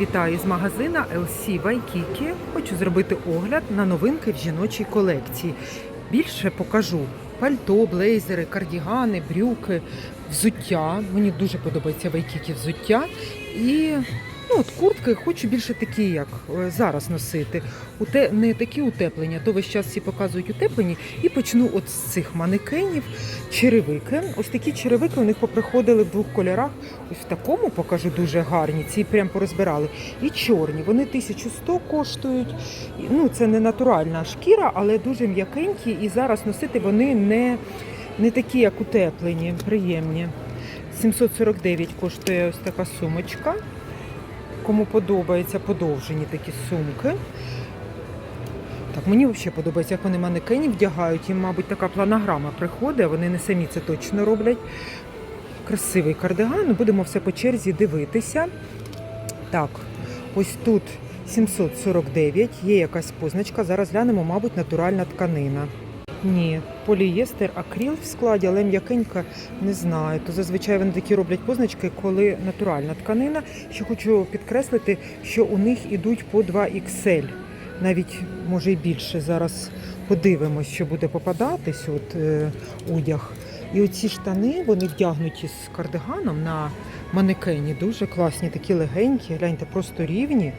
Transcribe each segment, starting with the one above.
вітаю з магазина LC Waikiki. Хочу зробити огляд на новинки в жіночій колекції. Більше покажу пальто, блейзери, кардігани, брюки, взуття. Мені дуже подобається Waikiki взуття. І ну, от куртки хочу більше такі, як е, зараз носити. Уте, не такі утеплення, то весь час всі показують утеплені. І почну от з цих манекенів. Черевики. Ось такі черевики у них поприходили в двох кольорах. Ось в такому покажу дуже гарні. Ці прям порозбирали. І чорні. Вони 1100 коштують. Ну, це не натуральна шкіра, але дуже м'якенькі. І зараз носити вони не, не такі, як утеплені, приємні. 749 коштує ось така сумочка. Кому подобається подовжені такі сумки. Так, мені взагалі подобається, як вони манекенів вдягають. Їм, мабуть, така планограма приходить, вони не самі це точно роблять. Красивий кардиган. Будемо все по черзі дивитися. Так, ось тут 749, є якась позначка. Зараз глянемо, мабуть, натуральна тканина. Ні, полієстер, акріл в складі, але м'якенька не знаю. То зазвичай вони такі роблять позначки, коли натуральна тканина. Ще хочу підкреслити, що у них ідуть по 2 XL. Навіть може і більше. Зараз подивимось, що буде попадатись от, е, одяг. І оці штани вони вдягнуті з кардиганом на манекені. Дуже класні, такі легенькі, гляньте, просто рівні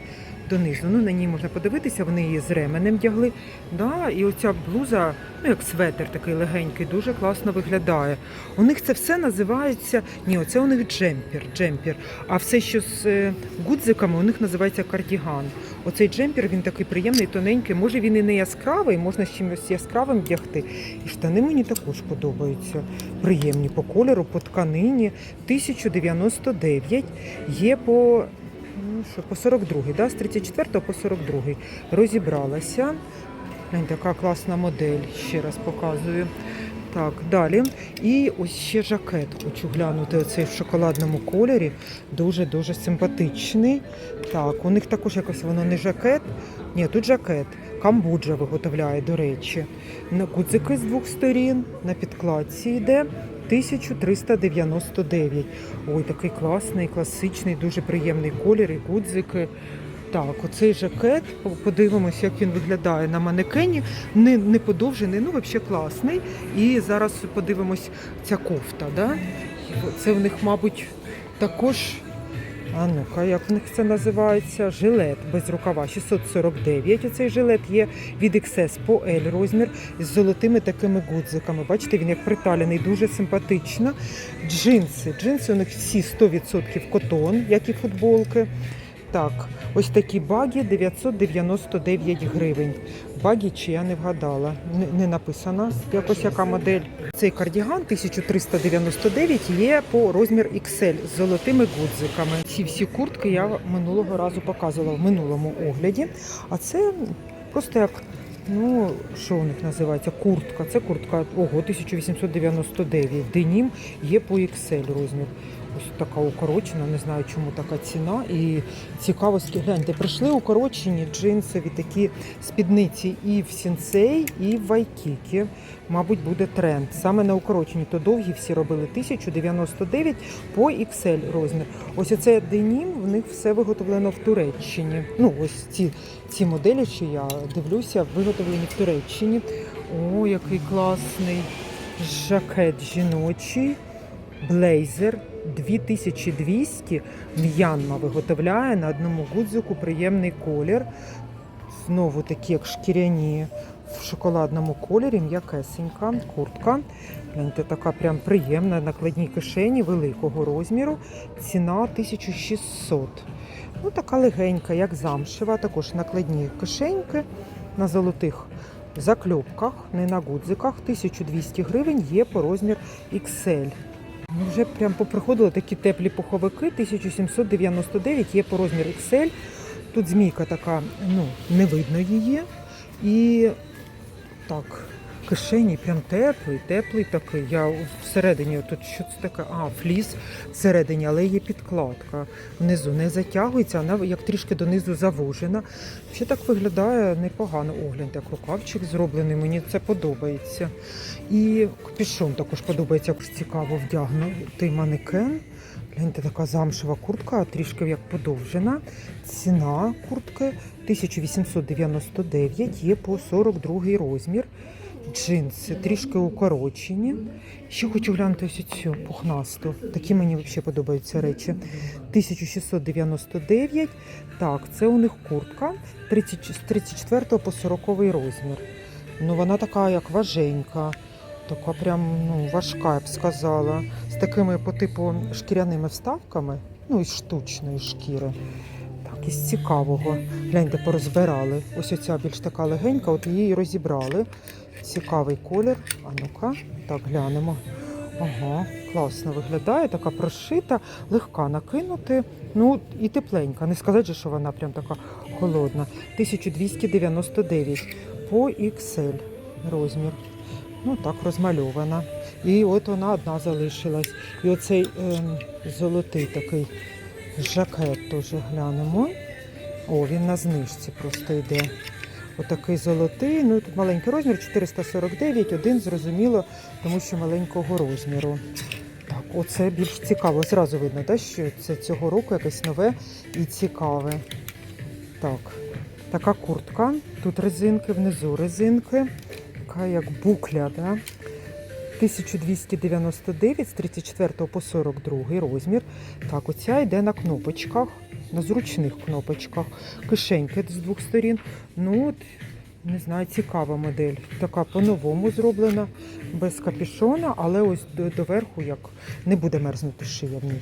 донизу. Ну, на ній можна подивитися, вони її з ременем вдягли. Да, і оця блуза, ну як светер такий легенький, дуже класно виглядає. У них це все називається. Ні, оце у них джемпер, джемпер. А все, що з е, гудзиками, у них називається кардіган. Оцей джемпер він такий приємний, тоненький. Може він і не яскравий, можна з чимось яскравим вдягти. І штани мені також подобаються. Приємні по кольору, по тканині. 1099. Є по Ну, що, по 42, да? з 34 по 42 розібралася. Така класна модель, ще раз показую. Так, далі. І ось ще жакет хочу глянути. Оцей в шоколадному кольорі. Дуже-дуже симпатичний. Так, у них також якось воно не жакет. Ні, тут жакет. Камбоджа виготовляє, до речі. На гудзики з двох сторін, на підкладці йде. 1399. Ой, такий класний, класичний, дуже приємний колір і гудзики. Так, оцей жакет, подивимось, як він виглядає на манекені. Не, не подовжений, ну взагалі класний. І зараз подивимось ця кофта. Да? Це в них, мабуть, також. А ну-ка, як в них це називається? Жилет без рукава 649. Оцей жилет є від XS по L розмір з золотими такими гудзиками. Бачите, він як приталений, дуже симпатично. Джинси. Джинси у них всі 100% котон, як і футболки. Так, ось такі баги 999 гривень. Баги чи я не вгадала, не, не написано якось яка модель. Цей кардіган 1399 є по розмір XL з золотими гудзиками. Ці всі куртки я минулого разу показувала в минулому огляді. А це просто як. Ну, що у них називається? Куртка. Це куртка ого, 1899. Денім є по XL розмір. Ось така укорочена, не знаю, чому така ціна. І цікаво, скільки- гляньте, прийшли укорочені джинсові такі спідниці і в Сінцей, і в Вайкікі. Мабуть, буде тренд. Саме на укорочені, то довгі всі робили 1099 по XL розмір. Ось оце денім, в них все виготовлено в Туреччині. Ну, ось ці, ці моделі, що я дивлюся, виготовлені в Туреччині. О, який класний жакет жіночий. Блейзер 2200 М'янма виготовляє на одному гудзику приємний колір. Знову такі, як шкіряні в шоколадному кольорі, м'якесенька куртка. Гляньте, така прям приємна накладній кишені великого розміру. Ціна 1600. Ну, така легенька, як замшева, також накладні кишеньки на золотих закльопках, не на гудзиках. 1200 гривень є по розмір XL. Вже прям поприходили такі теплі пуховики. 1799 є по розмір XL. Тут змійка така, ну, не видно її. І так, кишені прям теплий, теплий такий. Я всередині, тут що це таке? А, фліс всередині, але є підкладка. Внизу не затягується, вона як трішки донизу завужена. Ще так виглядає непогано. Оглянь, як рукавчик зроблений, мені це подобається. І капюшон також подобається, як цікаво вдягнутий манекен. Гляньте, така замшева куртка, трішки як подовжена. Ціна куртки 1899, є по 42 розмір. Джинси трішки укорочені. Ще хочу глянути ось цю пухнасту. Такі мені взагалі подобаються речі. 1699. Так, це у них куртка 30, з 34 по 40 розмір. Ну, вона така, як важенька. Така прям ну, важка, я б сказала. З такими по типу шкіряними вставками, ну із штучної шкіри. Із цікавого. Гляньте, порозбирали. Ось оця більш така легенька, от її розібрали. Цікавий колір. А ну-ка, так, глянемо. Ага, класно виглядає, така прошита, легка накинути. Ну і тепленька. Не сказати, що вона прям така холодна. 1299 по XL розмір. Ну так, розмальована. І от вона одна залишилась. І оцей ем, золотий такий жакет теж глянемо. О, він на знижці просто йде. Отакий золотий. Ну тут маленький розмір 449, один зрозуміло, тому що маленького розміру. Так, оце більш цікаво. Зразу видно, так, що це цього року якесь нове і цікаве. Так, така куртка. Тут резинки, внизу резинки. Така як букля, да? 1299 з 34 по 42 розмір. Так, оця йде на кнопочках, на зручних кнопочках. Кишеньки з двох сторін. Ну, от, не знаю, цікава модель. Така по-новому зроблена, без капюшона, але ось до, доверху як не буде мерзнути шия в ній.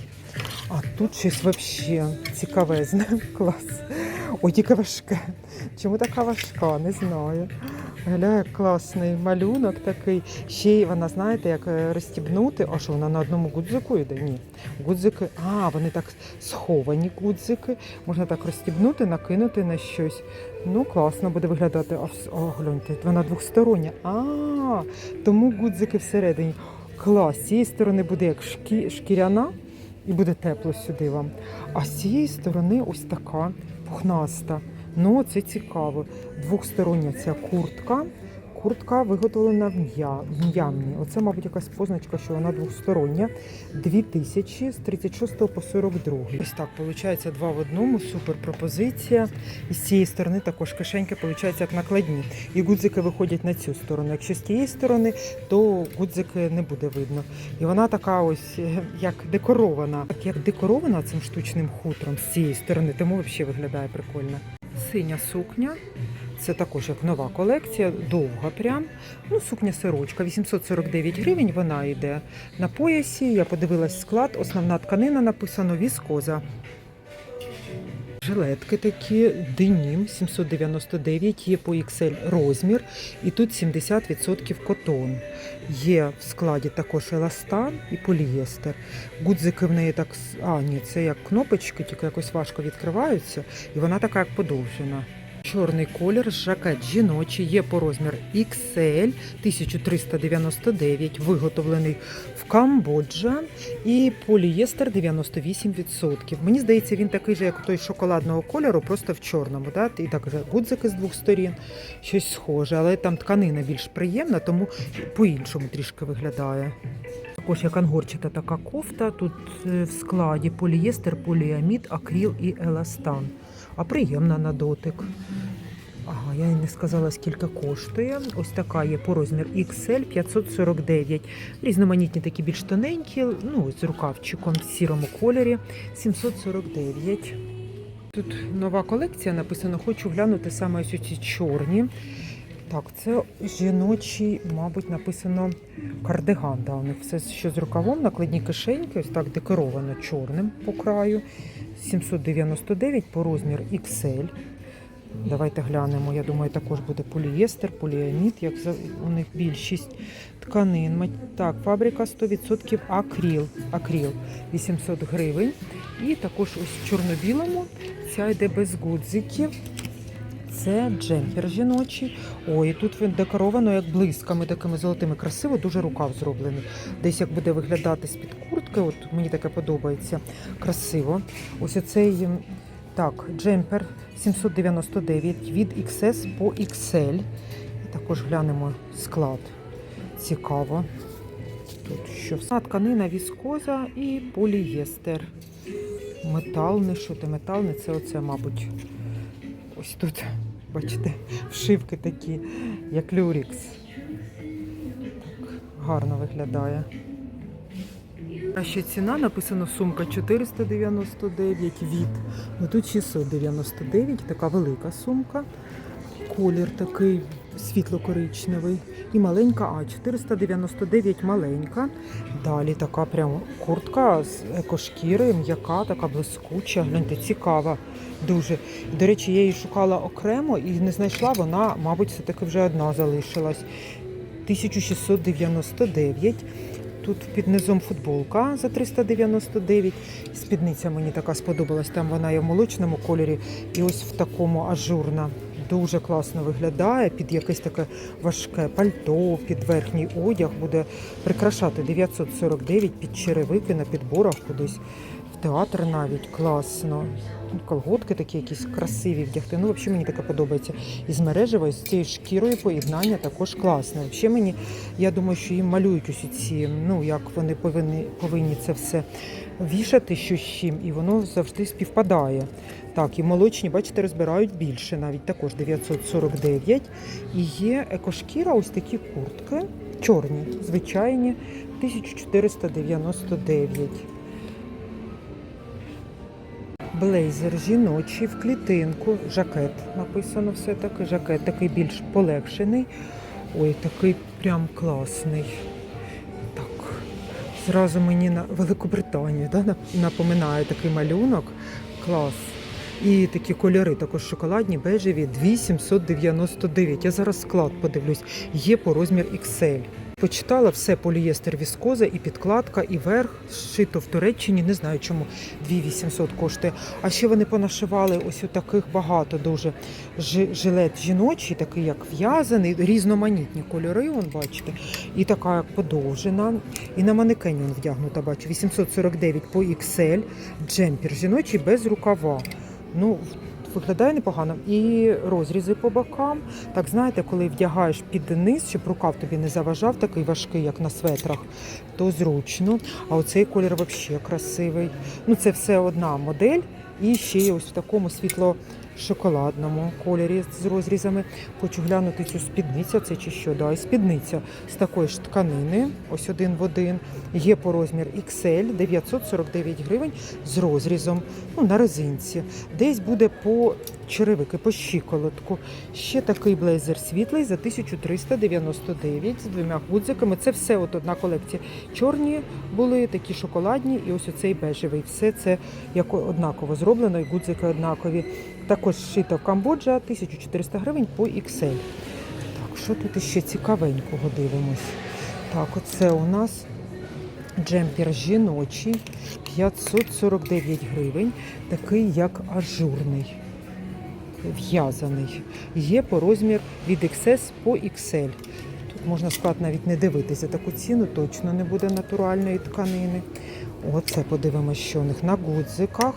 А тут щось взагалі цікавезне. Клас. Ой, тільки важке. Чому така важка? Не знаю. Гля, як класний малюнок такий. Ще й вона, знаєте, як е, розстібнути. А що вона на одному гудзику йде? Ні. Гудзики, а, вони так сховані гудзики. Можна так розстібнути, накинути на щось. Ну, класно буде виглядати. О, гляньте, вона двостороння. А, тому гудзики всередині. Клас, з цієї сторони буде як шкі, шкіряна і буде тепло сюди вам. А з цієї сторони ось така пухнаста. Ну, це цікаво. Двохстороння ця куртка. Куртка виготовлена в м'ямні. Оце, мабуть, якась позначка, що вона двохстороння. 2000 з 36 по 42. Ось так, виходить, два в одному. Супер пропозиція. І з цієї сторони також кишеньки, виходить, як накладні. І гудзики виходять на цю сторону. Якщо з тієї сторони, то гудзики не буде видно. І вона така ось е, як декорована. Так як декорована цим штучним хутром з цієї сторони, тому взагалі виглядає прикольно. Синя сукня. Це також як нова колекція, довга прям. Ну, сукня сорочка, 849 гривень. Вона йде на поясі. Я подивилась склад. Основна тканина написано віскоза. Жилетки такі, денім 799, є по XL розмір, і тут 70% котон. Є в складі також еластан і полієстер. Гудзики в неї так, а ні, це як кнопочки, тільки якось важко відкриваються, і вона така як подовжена. Чорний колір, жакет жіночий, є по розмір XL 1399, виготовлений в Камбоджа і полієстер 98%. Мені здається, він такий же, як той шоколадного кольору, просто в чорному. Да? І так гудзики з двох сторін, щось схоже, але там тканина більш приємна, тому по-іншому трішки виглядає. Також як ангорчата така кофта. Тут е, в складі полієстер, поліамід, акріл і еластан. А приємна на дотик. Ага, я не сказала, скільки коштує. Ось така є по розмір XL 549. Різноманітні такі більш тоненькі, ну, з рукавчиком в сірому кольорі 749. Тут нова колекція написано, хочу глянути саме ось ці чорні. Так, це жіночий, мабуть, написано кардиган. Да, у них все що з рукавом, накладні кишеньки, ось так декоровано чорним по краю. 799 по розмір XL. Давайте глянемо. Я думаю, також буде полієстер, поліамід, як у них більшість тканин. Так, фабрика 100% акріл. Акріл 800 гривень. І також ось в чорно-білому. Ця йде без гудзиків. Це джемпер жіночий. Ой, тут він декоровано як блисками такими золотими. Красиво, дуже рукав зроблений. Десь як буде виглядати з-під куртки, от мені таке подобається. Красиво. Ось оцей так, джемпер 799 від XS по XL. Також глянемо склад. Цікаво. Тут що? все. Тканина віскоза і полієстер. Метал, не що ти метал, не це оце, мабуть. Ось тут, бачите, вшивки такі, як люрікс. Так, гарно виглядає. А ще ціна написано сумка 499 від. Ну тут 699, така велика сумка. Колір такий світло-коричневий. І маленька, а 499 маленька. Далі така прям куртка з екошкіри, м'яка, така блискуча. Гляньте, цікава. Дуже. До речі, я її шукала окремо і не знайшла, вона, мабуть, все-таки вже одна залишилась. 1699. Тут під низом футболка за 399. Спідниця мені така сподобалась. Там вона є в молочному кольорі і ось в такому ажурна. Дуже класно виглядає під якесь таке важке пальто, під верхній одяг буде прикрашати 949 під черевики на підборах кудись в театр навіть класно. Колготки такі якісь красиві вдягти. Ну, взагалі мені таке подобається. І з мережево, з цією шкірою поєднання також класне. Взагалі мені, я думаю, що їм малюють усі ці, ну як вони повинні, повинні це все вішати що з чим, і воно завжди співпадає. Так, і молочні, бачите, розбирають більше, навіть також 949. І є екошкіра, ось такі куртки, чорні, звичайні, 1499. Блейзер жіночий в клітинку, жакет написано все таки. Жакет такий більш полегшений. Ой, такий прям класний. Так, зразу мені на Великобританію да, напоминає такий малюнок. Клас. І такі кольори, також шоколадні, бежеві, 2799. Я зараз склад подивлюсь. Є по розмір XL. Почитала все полієстер віскоза і підкладка, і верх зшито в Туреччині. Не знаю чому 2800 коштує. А ще вони понашивали ось у таких багато дуже жилет жіночий, такий як в'язаний, різноманітні кольори, вон бачите, і така як подовжена. І на манекені він вдягнута, бачу. 849 по XL, джемпер жіночий без рукава. Ну, виглядає непогано. І розрізи по бокам. Так знаєте, коли вдягаєш під низ, щоб рукав тобі не заважав, такий важкий, як на светрах, то зручно. А оцей колір взагалі красивий. Ну, це все одна модель. І ще ось в такому світло-шоколадному кольорі з розрізами. Хочу глянути цю спідницю, це чи що? Да, спідниця з такої ж тканини, ось один в один. Є по розмір XL 949 гривень з розрізом ну, на резинці. Десь буде по черевики, по щиколотку. Ще такий блейзер світлий за 1399 з двома гудзиками. Це все от одна колекція. Чорні були, такі шоколадні, і ось оцей бежевий. Все це як однаково зроблено, і гудзики однакові. Також шито в Камбоджа 1400 гривень по XL. Так, що тут ще цікавенького дивимось? Так, оце у нас джемпер жіночий 549 гривень, такий як ажурний, в'язаний. Є по розмір від XS по XL. Тут можна склад навіть не дивитися. Таку ціну точно не буде натуральної тканини. Оце подивимося, що у них на гудзиках.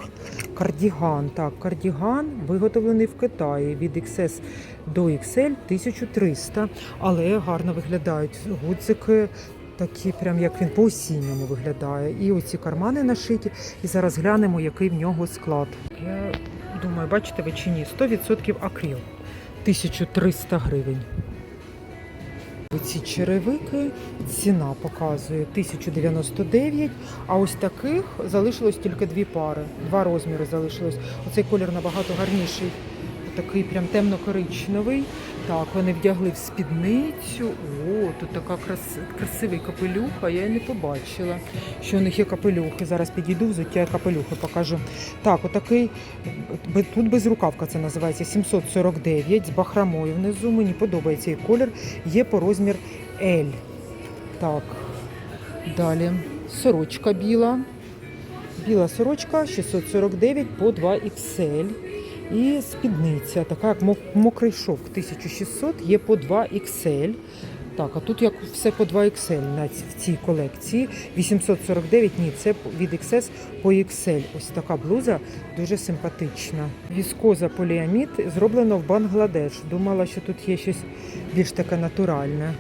Кардіган. Так, кардіган виготовлений в Китаї від XS до XL 1300, але гарно виглядають гудзики. Такі, прям як він по осінньому виглядає. І оці кармани нашиті. І зараз глянемо, який в нього склад. Я думаю, бачите ви чи ні, 100% акрил. 1300 гривень. Ці черевики. Ціна показує 1099, а ось таких залишилось тільки дві пари, два розміри залишилось. Оцей колір набагато гарніший, такий прям темно-коричневий. Так, вони вдягли в спідницю. О, тут така крас... красивий капелюх, я й не побачила, що у них є капелюхи. Зараз підійду, взуття капелюхи покажу. Так, отакий, тут безрукавка це називається 749 з бахромою внизу. Мені подобається цей колір. Є по розмір L. Так, далі сорочка біла. Біла сорочка 649 по 2 XL. І спідниця, така як мокрий шовк 1600, є по 2 XL. Так, а тут як все по 2 XL в цій колекції. 849, ні, це від XS по XL. Ось така блуза дуже симпатична. Віскоза поліамід зроблено в Бангладеш. Думала, що тут є щось більш таке натуральне.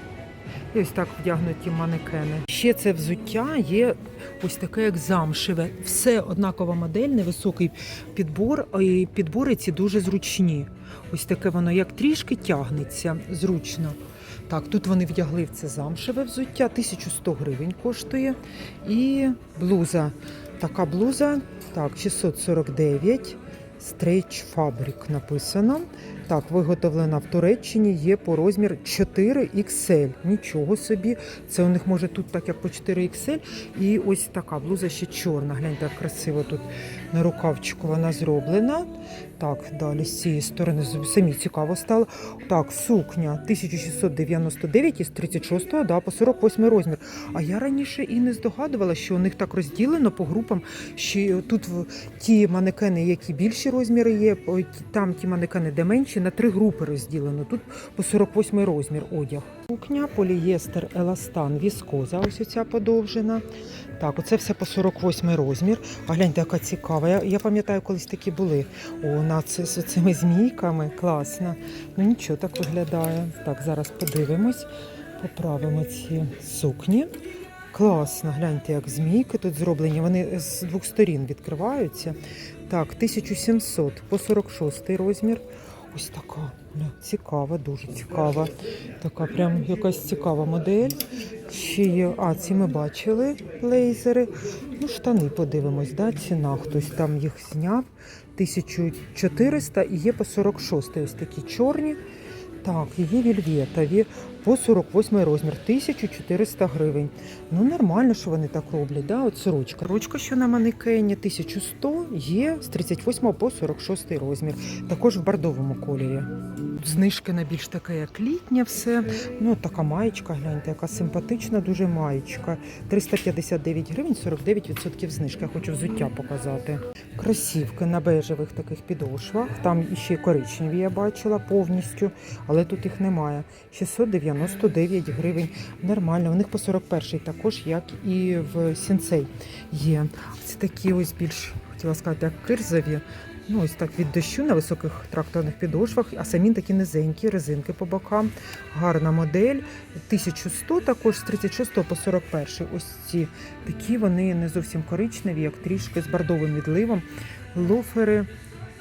І ось так вдягнуті манекени. Ще це взуття є ось таке, як замшеве. Все однакова модель, невисокий підбор, і підбори ці дуже зручні. Ось таке воно як трішки тягнеться зручно. Так, тут вони вдягли в це замшеве взуття, 1100 гривень коштує. І блуза. Така блуза, так, 649. Стрейч Фабрик написано. Так, виготовлена в Туреччині є по розмір 4XL. Нічого собі. Це у них може тут так як по 4XL. І ось така блуза ще чорна. Гляньте, як красиво тут на рукавчику вона зроблена. Так, далі з цієї сторони самі цікаво стало. Так, сукня 1699 із 36 да, по 48 розмір. А я раніше і не здогадувала, що у них так розділено по групам. Що тут ті манекени, які більші розміри є, там ті манекени, де менші, на три групи розділено. Тут по 48 розмір одяг. Сукня, полієстер, еластан, віскоза, ось оця подовжена. Так, оце все по 48 розмір. А гляньте, яка цікава. Я, я пам'ятаю, колись такі були. О, на це, з цими змійками. Класно. Ну нічого так виглядає. Так, зараз подивимось. Поправимо ці сукні. Класно, гляньте, як змійки тут зроблені. Вони з двох сторін відкриваються. Так, 1700 по 46 розмір. Ось така. Цікава, дуже цікава. Така прям якась цікава модель. Ще є. А, ці ми бачили лейзери. Ну, штани подивимось, да? ціна. Хтось там їх зняв. 1400 і є по 46 ось такі чорні. Так, є вільветові по 48 розмір, 1400 гривень. Ну, нормально, що вони так роблять. Да? От сорочка. Ручка, що на манекені, 1100 є з 38 по 46 розмір. Також в бордовому кольорі. Знижки на більш таке, як літнє все. Ну, така маєчка, гляньте, яка симпатична, дуже маєчка. 359 гривень, 49% знижки. Я хочу взуття показати. Кросівки на бежевих таких підошвах. Там ще коричневі я бачила повністю, але тут їх немає. 699 гривень. Нормально. У них по 41 також, як і в сінцей є. Це такі ось більш хотіла сказати, як кирзові. Ну, ось так від дощу на високих тракторних підошвах, а самі такі низенькі, резинки по бокам. Гарна модель. 1100 також з 36 по 41. Ось ці такі вони не зовсім коричневі, як трішки з бордовим відливом. Лофери.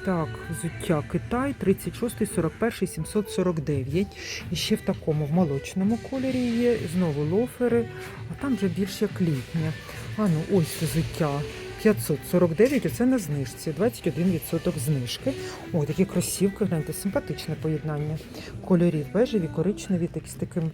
Так, взуття Китай 36, 41, 749. І ще в такому в молочному кольорі є. Знову лофери, а там вже більш як літнє. А ну ось взуття. 549, оце на знижці, 21% знижки. Ой, такі кросівки, гляньте, симпатичне поєднання кольорів. Бежеві, коричневі, такі з таким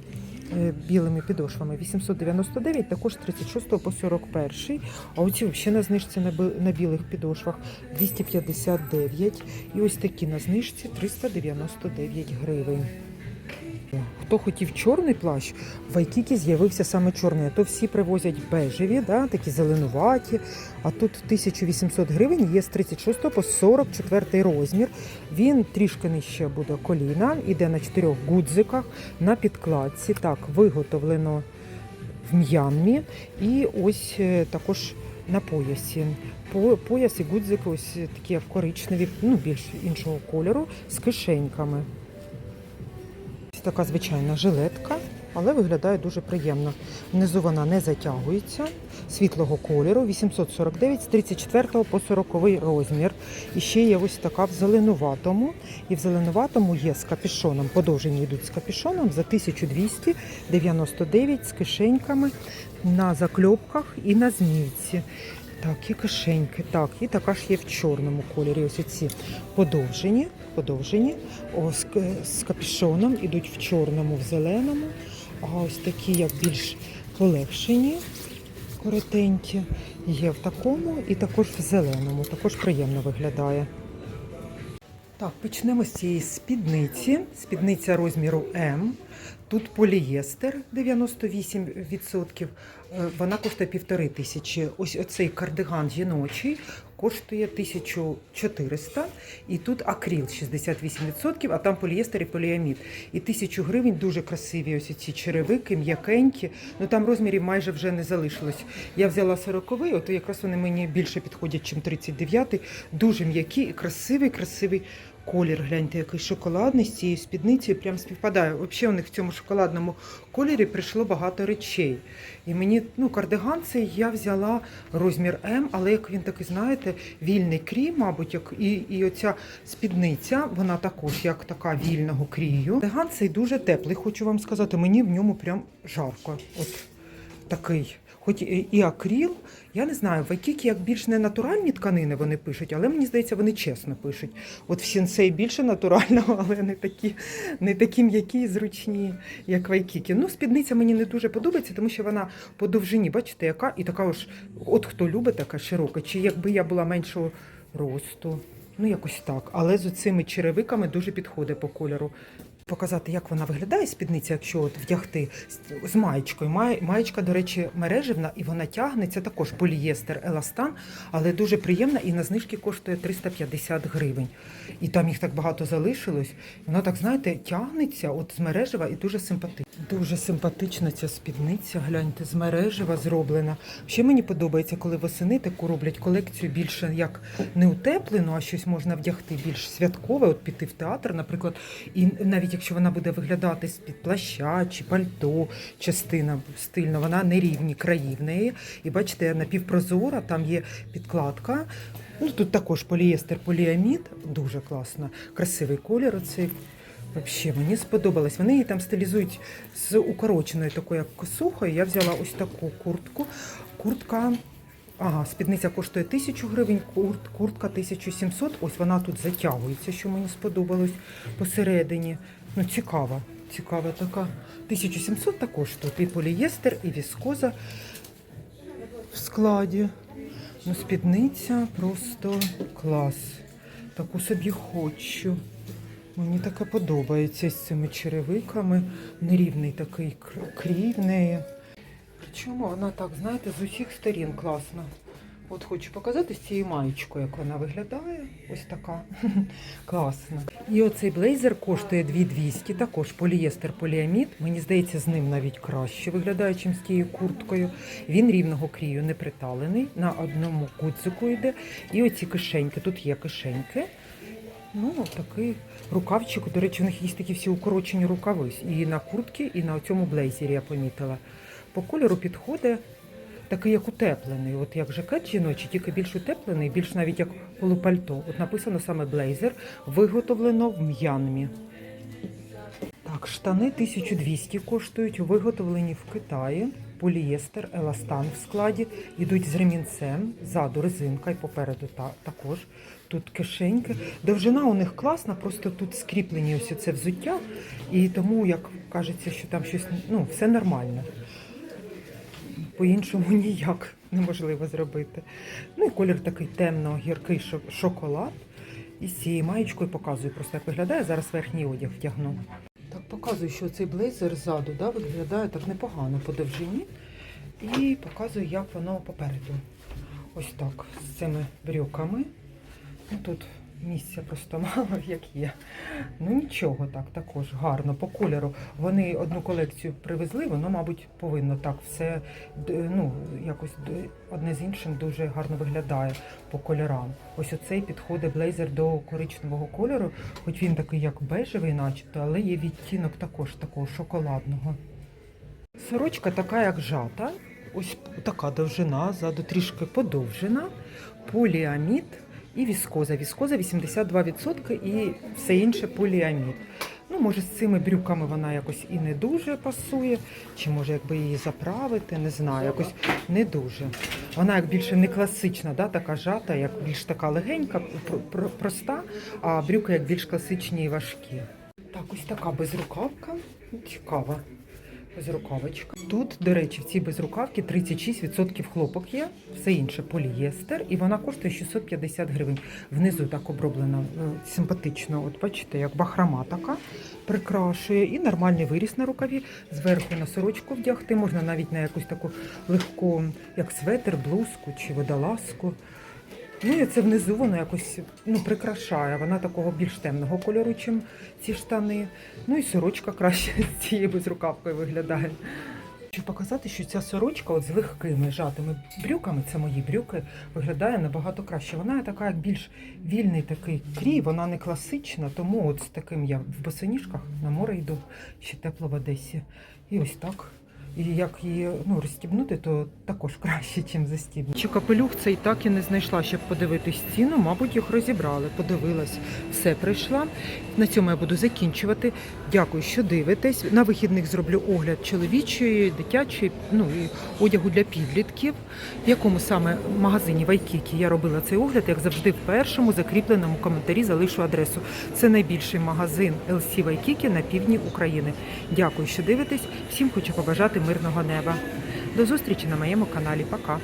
е, білими підошвами. 899, також 36 по 41. А оці взагалі на знижці на, на білих підошвах 259. І ось такі на знижці 399 гривень. Хто хотів чорний плащ, в Айкікі з'явився саме чорний. А то всі привозять бежеві, да, такі зеленуваті. А тут 1800 гривень є з 36 по 44 розмір. Він трішки нижче буде коліна, іде на чотирьох гудзиках на підкладці. Так, виготовлено в м'янмі. І ось е, також на поясі. По, пояс і гудзики ось такі як коричневі, ну більш іншого кольору, з кишеньками. Ось така звичайна жилетка, але виглядає дуже приємно. Внизу вона не затягується, світлого кольору, 849 з 34 по 40 розмір. І ще є ось така в зеленуватому. І в зеленуватому є з капюшоном, подовжені йдуть з капюшоном за 1299 з кишеньками на закльопках і на змійці. Так, і кишеньки, так, і така ж є в чорному кольорі. Ось ці подовжені, подовжені, о, з, капюшоном, ідуть в чорному, в зеленому. А ось такі, як більш полегшені, коротенькі, є в такому і також в зеленому. Також приємно виглядає. Так, почнемо з цієї спідниці. Спідниця розміру М. Тут полієстер 98%, Е, Вона коштує півтори тисячі. Ось оцей кардиган жіночий коштує 1400. І тут акріл 68%, а там полієстер і поліамід. І тисячу гривень дуже красиві ось ці черевики, м'якенькі. Ну там розмірів майже вже не залишилось. Я взяла 40-й, от якраз вони мені більше підходять, ніж 39-й. Дуже м'які і красивий, красивий колір. Гляньте, який шоколадний з цією спідницею прям співпадає. Взагалі у них в цьому шоколадному кольорі прийшло багато речей. І мені, ну, кардиган цей я взяла розмір М, але як він такий, знаєте, вільний крій, мабуть, як і, і оця спідниця, вона також як така вільного крію. Кардиган цей дуже теплий, хочу вам сказати. Мені в ньому прям жарко. От такий. Хоч і акріл, я не знаю, в Айкікі як більш не натуральні тканини вони пишуть, але мені здається, вони чесно пишуть. От в сінсей більше натурального, але не такі, не такі м'які і зручні, як в Айкікі. Ну, спідниця мені не дуже подобається, тому що вона по довжині, бачите, яка, і така ж, от хто любить, така широка. Чи якби я була меншого росту. Ну, якось так. Але з цими черевиками дуже підходить по кольору. Показати, як вона виглядає спідниця, якщо от вдягти з- маєчкою. Маєчка, до речі, мережевна і вона тягнеться також полієстер еластан, але дуже приємна і на знижки коштує 350 гривень. І там їх так багато залишилось. Вона так, знаєте, тягнеться от з мережева і дуже симпатична. Дуже симпатична ця спідниця. Гляньте, з мережева зроблена. Ще мені подобається, коли восени таку роблять колекцію більше як не утеплену, а щось можна вдягти більш святкове, от піти в театр, наприклад, і навіть якщо вона буде виглядати з-під плаща чи пальто, частина стильна, вона не рівні краї в неї. І бачите, напівпрозора, там є підкладка. Ну, тут також полієстер, поліамід, дуже класно. Красивий колір оцей. Взагалі, мені сподобалось. Вони її там стилізують з укороченою такою косухою. Я взяла ось таку куртку. Куртка. Ага, спідниця коштує 1000 гривень, курт, куртка 1700. Ось вона тут затягується, що мені сподобалось посередині. Ну, цікава, цікава така. 1700 також тут і полієстер, і віскоза в складі. Ну, спідниця просто клас. Таку собі хочу. Мені таке подобається з цими черевиками. Нерівний такий кр- крій в. Причому вона так, знаєте, з усіх сторін класна. От хочу показати з цією маєчкою, як вона виглядає. Ось така. Класна. І оцей блейзер коштує 2200, також полієстер поліамід. Мені здається, з ним навіть краще виглядає, ніж з тією курткою. Він рівного крію не приталений, на одному кудзику йде. І оці кишеньки. Тут є кишеньки. Ну, такий рукавчик. До речі, у них є такі всі укорочені рукави. І на куртці, і на цьому блейзері я помітила. По кольору підходить такий, як утеплений. От як жакет жіночий, тільки більш утеплений, більш навіть як полупальто. От написано саме блейзер, виготовлено в М'янмі. Так, штани 1200 коштують, виготовлені в Китаї. Полієстер, еластан в складі, йдуть з ремінцем, ззаду резинка і попереду та, також. Тут кишеньки. Довжина у них класна, просто тут скріплені ось це взуття, і тому як кажеться, що там щось ну, все нормально. По-іншому ніяк неможливо зробити. Ну і колір такий темно-гіркий шоколад. І з цією маєчкою показую просто, як виглядає. Зараз верхній одяг вдягну. Так показую, що цей блейзер ззаду да, виглядає так непогано по довжині. І показую, як воно попереду. Ось так, з цими брюками. Ну, тут місця просто мало, як є. Ну нічого, так, також гарно по кольору. Вони одну колекцію привезли, воно, мабуть, повинно так все ну, якось одне з іншим дуже гарно виглядає по кольорам. Ось оцей підходить блейзер до коричневого кольору, хоч він такий як бежевий, начебто, але є відтінок також такого шоколадного. Сорочка така, як жата. Ось така довжина, ззаду трішки подовжена, поліамід і віскоза. Віскоза 82% і все інше поліамід. Ну, може, з цими брюками вона якось і не дуже пасує, чи може якби її заправити, не знаю, якось не дуже. Вона як більше не класична, да, така жата, як більш така легенька, пр- пр- проста, а брюки як більш класичні і важкі. Так, ось така безрукавка, цікава. Безрукавочка. Тут, до речі, в цій безрукавці 36% хлопок є, все інше полієстер, і вона коштує 650 гривень. Внизу так оброблена е, симпатично. От бачите, як бахрома така прикрашує, і нормальний виріс на рукаві. Зверху на сорочку вдягти, можна навіть на якусь таку легку, як светр, блузку чи водолазку. Ну і це внизу воно якось ну, прикрашає. Вона такого більш темного кольору, ніж ці штани. Ну і сорочка краще з цією безрукавкою виглядає. Хочу показати, що ця сорочка от з легкими жатими брюками, це мої брюки, виглядає набагато краще. Вона така як більш вільний такий крій, вона не класична, тому от з таким я в босоніжках на море йду, ще тепло в Одесі. І ось так. І як її ну, розстібнути, то також краще, ніж застібнути. Чи капелюх цей так і не знайшла, щоб подивитись ціну. Мабуть, їх розібрали. Подивилась, все прийшла. На цьому я буду закінчувати. Дякую, що дивитесь. На вихідних зроблю огляд чоловічої, дитячої, ну і одягу для підлітків. В якому саме магазині Вайкікі я робила цей огляд, як завжди, в першому закріпленому коментарі залишу адресу. Це найбільший магазин LC Вайкікі на півдні України. Дякую, що дивитесь. Всім хочу побажати мирного неба. До зустрічі на моєму каналі. Пока.